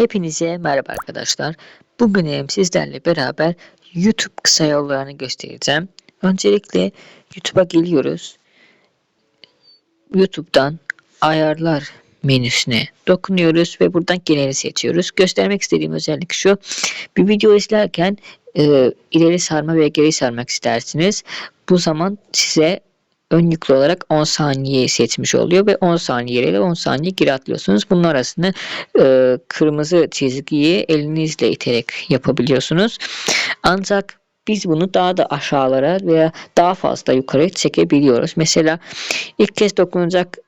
Hepinize merhaba arkadaşlar. Bugün sizlerle beraber YouTube kısa yollarını göstereceğim. Öncelikle YouTube'a geliyoruz. YouTube'dan ayarlar menüsüne dokunuyoruz ve buradan geneli seçiyoruz. Göstermek istediğim özellik şu. Bir video izlerken e, ileri sarma ve geri sarmak istersiniz. Bu zaman size ön yüklü olarak 10 saniye seçmiş oluyor ve 10 saniye ile 10 saniye geri atlıyorsunuz. Bunun arasını e, kırmızı çizgiyi elinizle iterek yapabiliyorsunuz. Ancak biz bunu daha da aşağılara veya daha fazla yukarı çekebiliyoruz. Mesela ilk kez dokunacak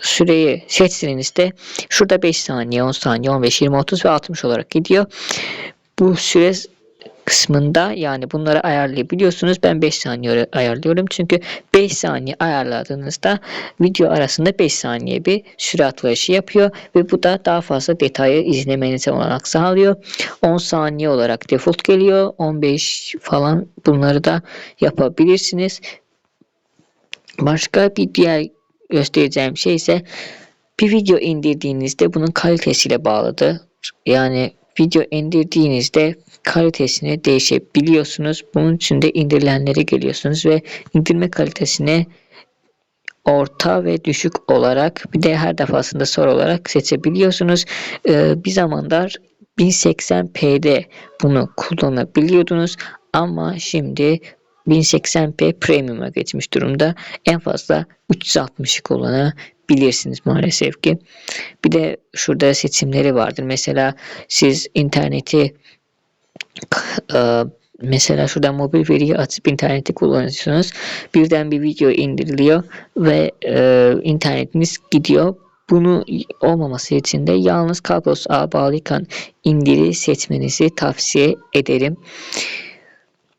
süreyi seçtiğinizde şurada 5 saniye, 10 saniye, 15, 20, 30 ve 60 olarak gidiyor. Bu süre kısmında yani bunları ayarlayabiliyorsunuz. Ben 5 saniye ayarlıyorum. Çünkü 5 saniye ayarladığınızda video arasında 5 saniye bir süre atlayışı yapıyor ve bu da daha fazla detayı izlemenize olanak sağlıyor. 10 saniye olarak default geliyor. 15 falan bunları da yapabilirsiniz. Başka bir diğer göstereceğim şey ise bir video indirdiğinizde bunun kalitesiyle bağlıdır. Yani video indirdiğinizde kalitesini değişebiliyorsunuz. Bunun için de indirilenlere geliyorsunuz ve indirme kalitesini orta ve düşük olarak bir de her defasında soru olarak seçebiliyorsunuz. Ee, bir zamanlar 1080p'de bunu kullanabiliyordunuz ama şimdi 1080p Premium'a geçmiş durumda. En fazla 360'ı kullanabilirsiniz maalesef ki. Bir de şurada seçimleri vardır. Mesela siz interneti e, mesela şuradan mobil veriyi açıp interneti kullanıyorsunuz. Birden bir video indiriliyor ve e, internetiniz gidiyor. Bunu olmaması için de yalnız kablosuz ağa bağlıyken indiri seçmenizi tavsiye ederim.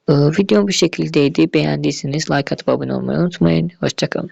Ee, Videom bu şekildeydi. Beğendiyseniz like atıp abone olmayı unutmayın. Hoşçakalın.